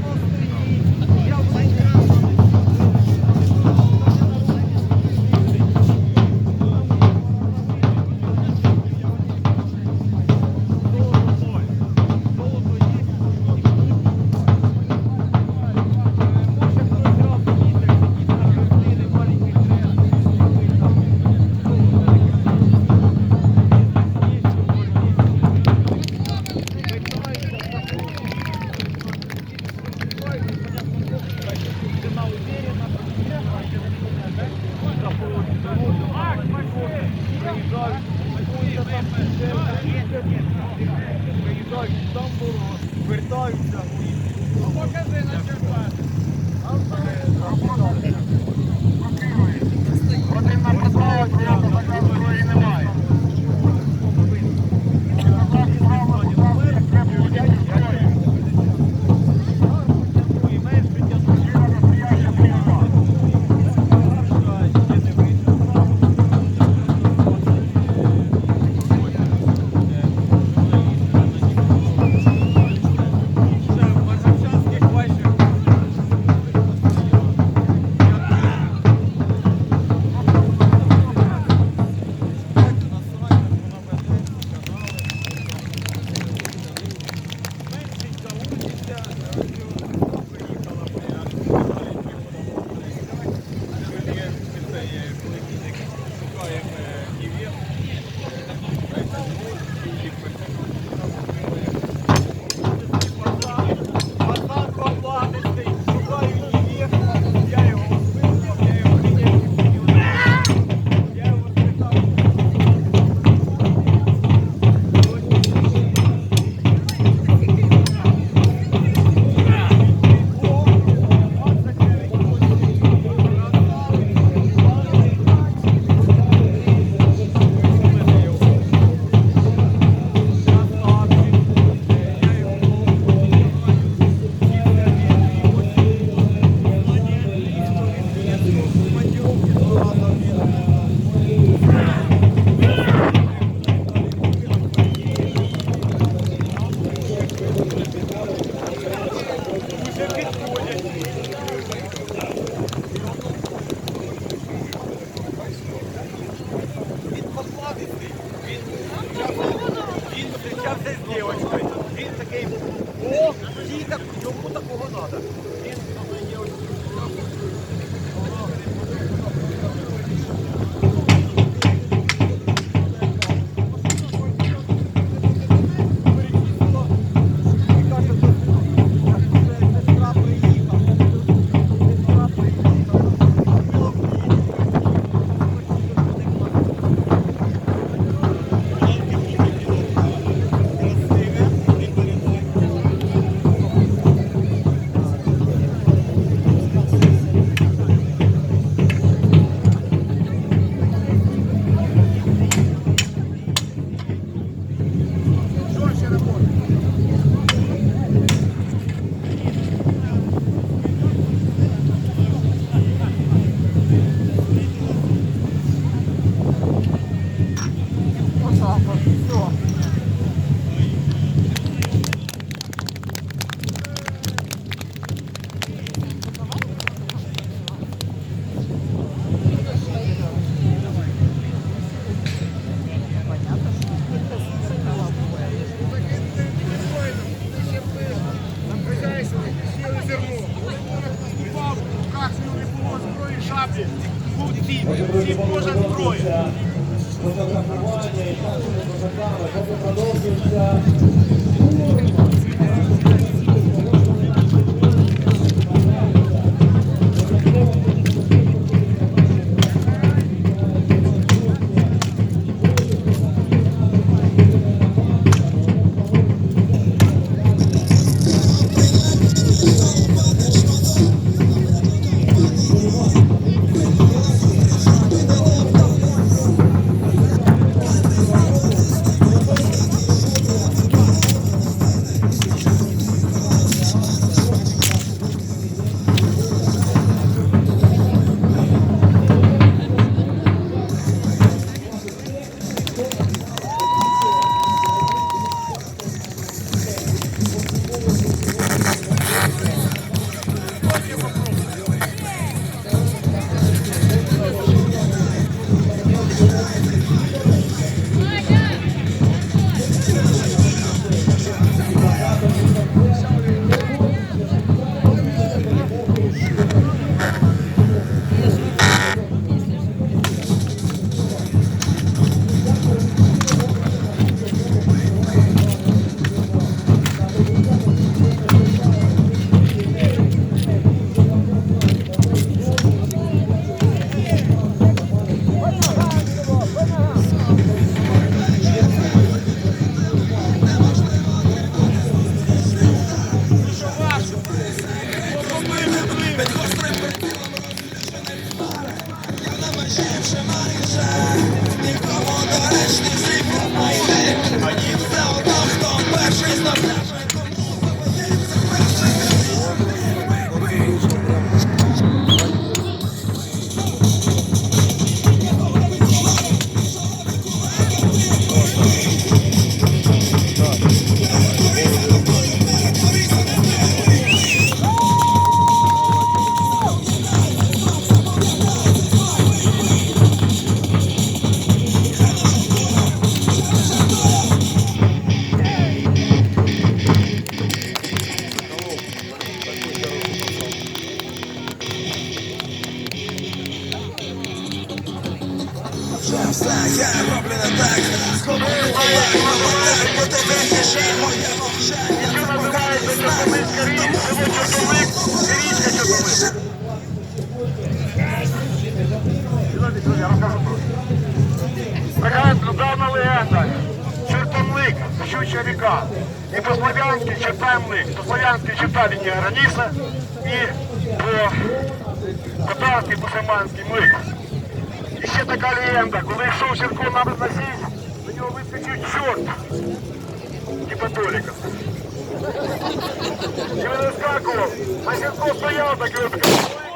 Vamos. Дніпра. І по Слов'янській читаємо, по славянски читали, не Раніса и по Татарській, Бусиманській млик. І ще така легенда, коли йшов Сірко на Безнасість, на нього черт чорт гіпотоліка. І він вискакував, а так и такий.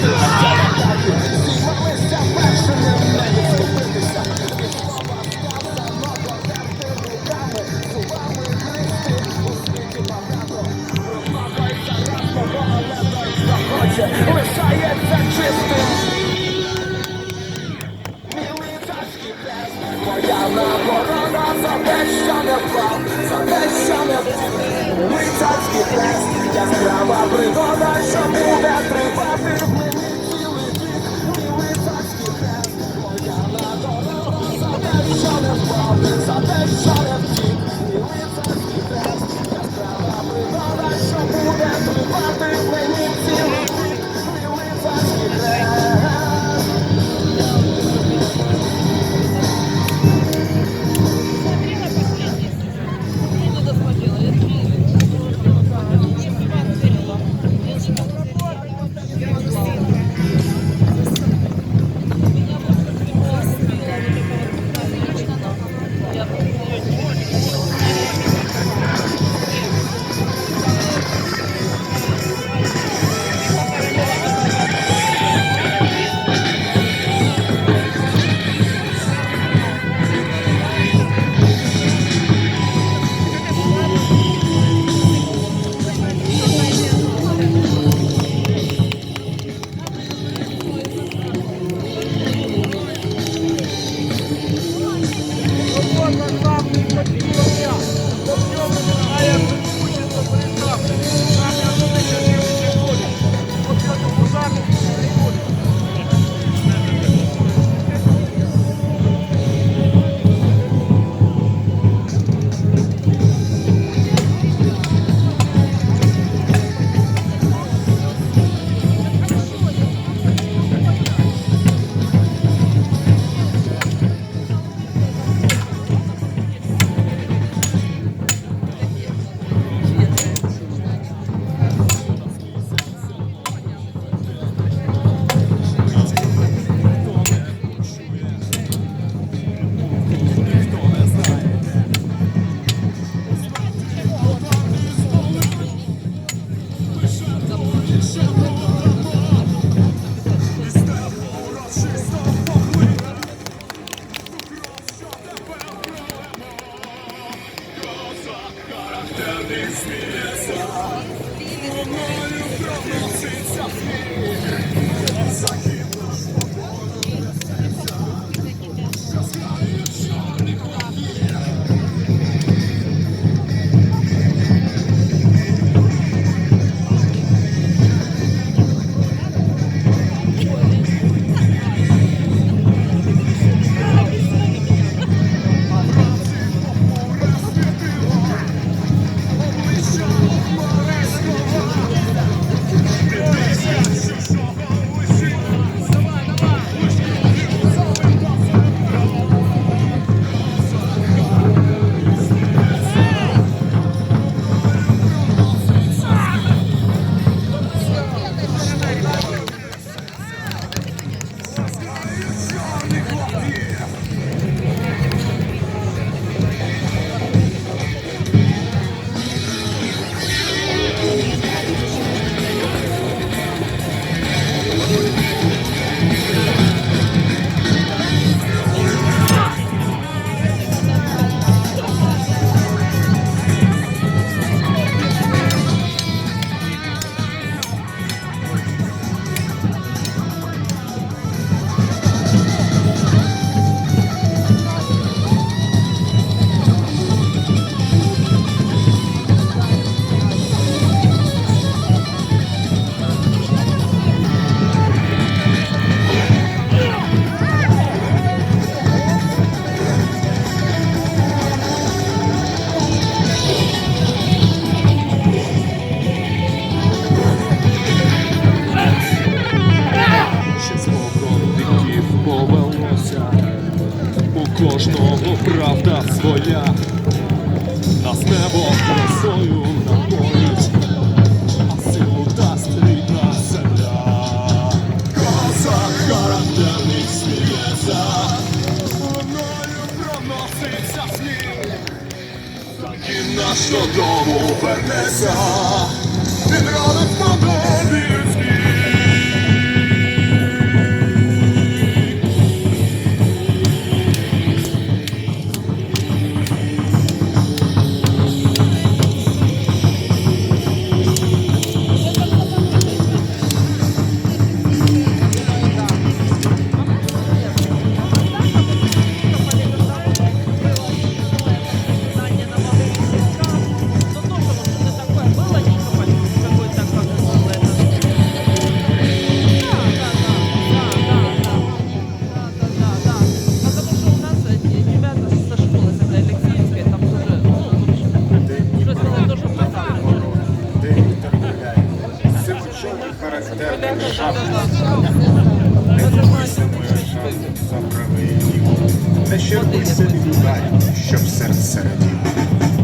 This Не щепися від ударів, щоб серце раділо.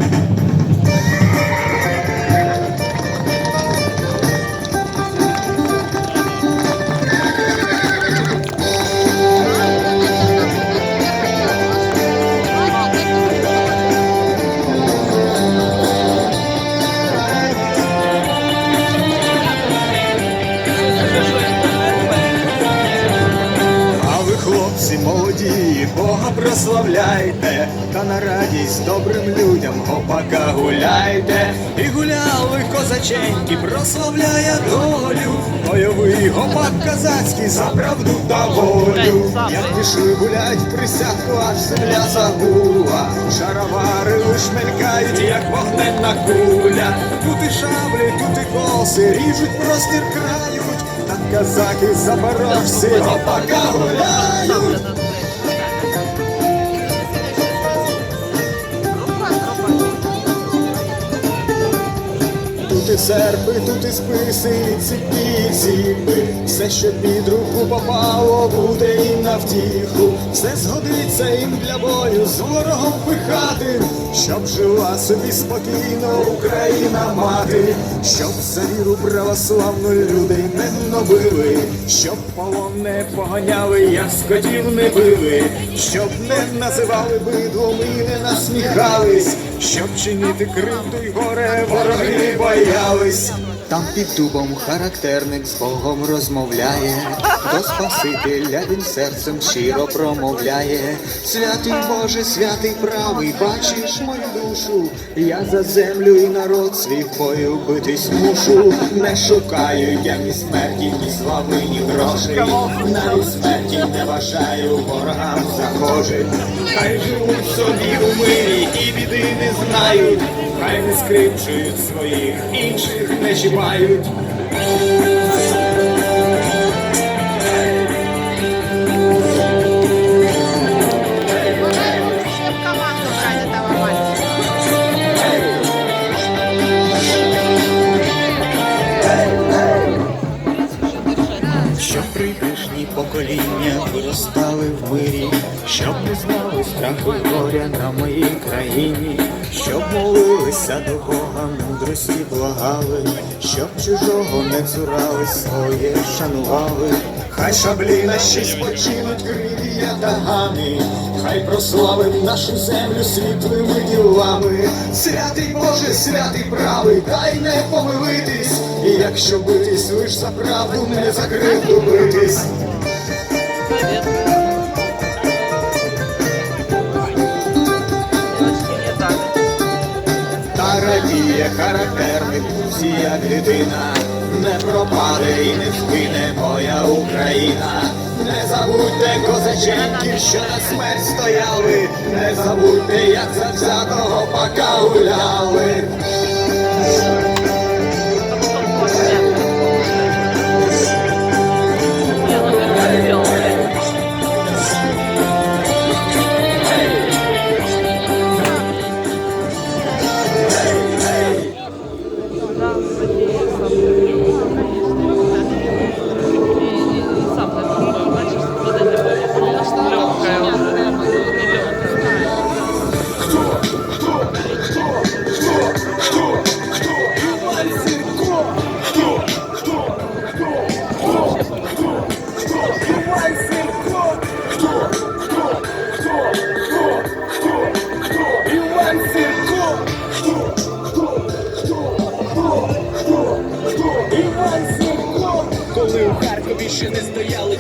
Прославляйте, та на радість добрим людям гопака гуляйте. І гуляли козаченьки, прославляє долю. Бойовий гопак казацький за правду та волю. Як пішли гулять, присягу аж земля забула. Шаровари лиш мелькають, як вогненна куля. Тут і шаблі, тут і коси, ріжуть простір крають. Та казаки запорожці гопака гуляють. Тут і серпи, тут і списи, і ціпі, ціпи. Все, що під руку попало, буде і на втіху. Все згодиться їм для бою з ворогом пихати, щоб жила собі спокійно Україна мати, щоб за віру православну людей не гнобили, щоб полон не поганяли, як скотів не били, щоб не називали бидлом і не насміхались, щоб чинити кривду й горе вороги боялись. Там під дубом характерник з Богом розмовляє, до Спасителя він серцем щиро промовляє. Святий Боже, святий правий, бачиш мою душу, я за землю і народ свій в бою битись мушу. Не шукаю я ні смерті, ні слави, ні грошей. Навіть смерті не бажаю ворогам захожих. Хай живуть собі у мирі і біди не знають, хай не скрипчують своїх, інших не чіпають. Щоб прийдешні покоління виростали в мирі, щоб не знали страху горя на моїй країні, щоб молилися до Бога, мудрості благали, щоб чужого не цурали, своє шанували. Хай шаблі наші спочинуть криві ятагани, хай прославим нашу землю світлими ділами. Святий Боже, святий правий, дай не помилитись, і якщо битись лиш за правду, не за кривду битись. Радіє характерник всія дитина, не пропаде і не вкине моя Україна. Не забудьте козаченьків, що на смерть стояли, не забудьте, як за взятого пока гуляли.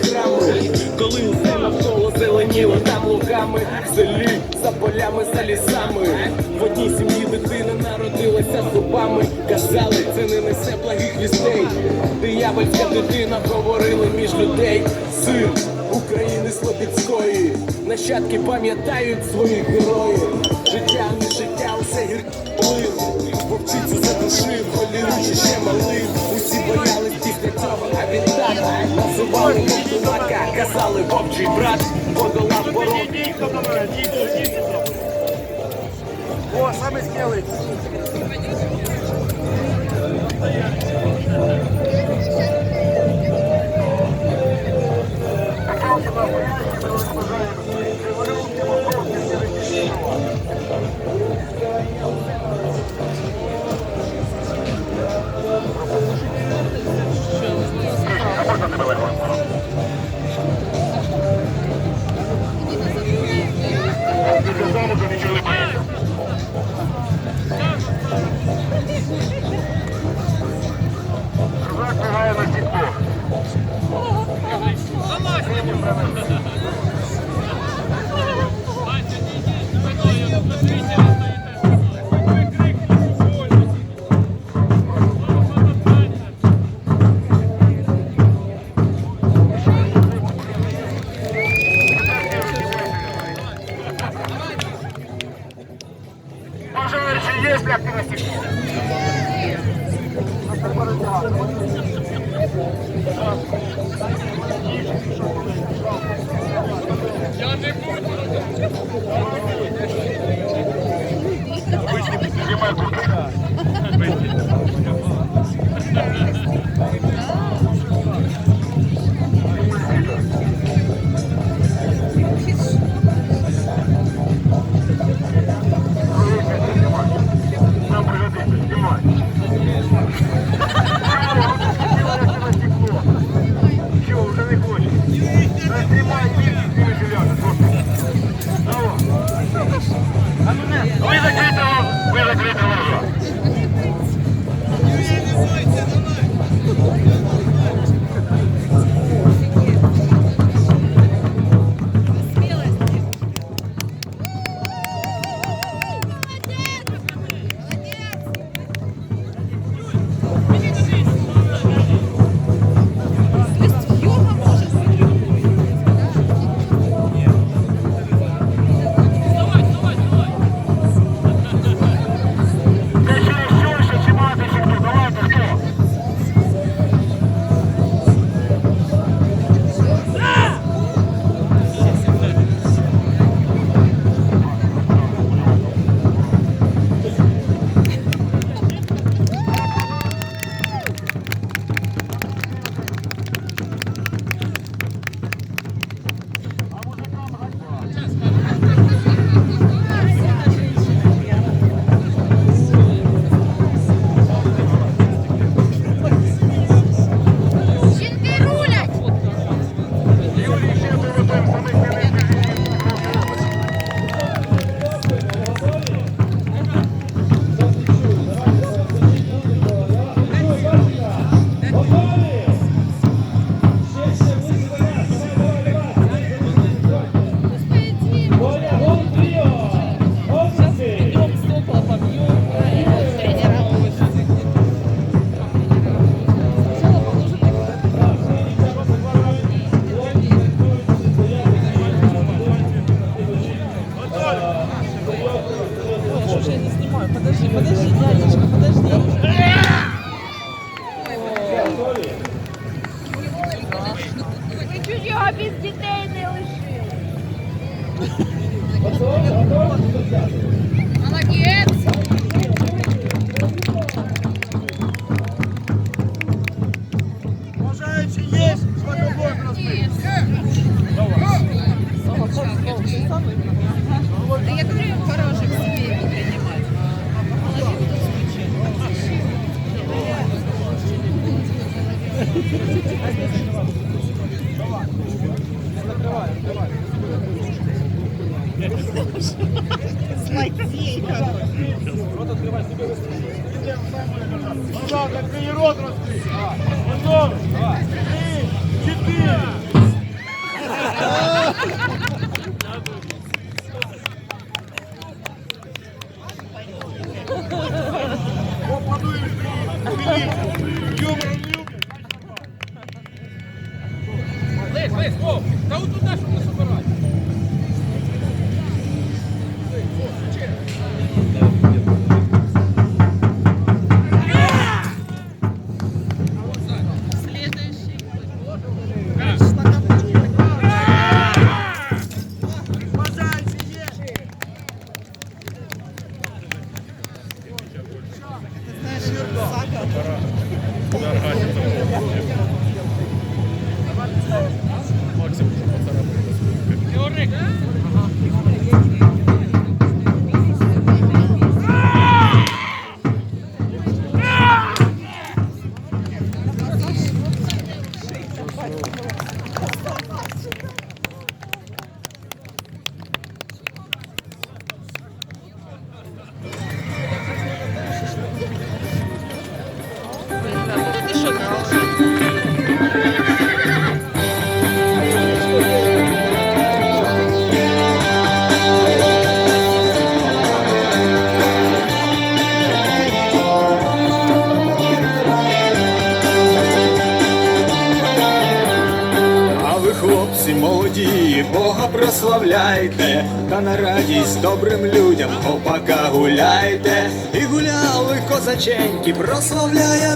Стояли храми, коли усе навколо зеленіло там лугами, в селі за полями, за лісами. В одній сім'ї дитина народилася зубами. Казали, це не несе благих вістей. Диявольська дитина говорили між людей. Син України Слобідської. Нащадки пам'ятають своїх героїв. Життя не життя, усе гіркий Вовчицю задушив, голіручі ще малив. Усі боялись після цього, а він так називали Ковтунака, казали вовчий брат, подолав порог. О, саме смілий. Пожалуйста, Нам Ви чуть його без дітей не лишили. І гуляли прославляє.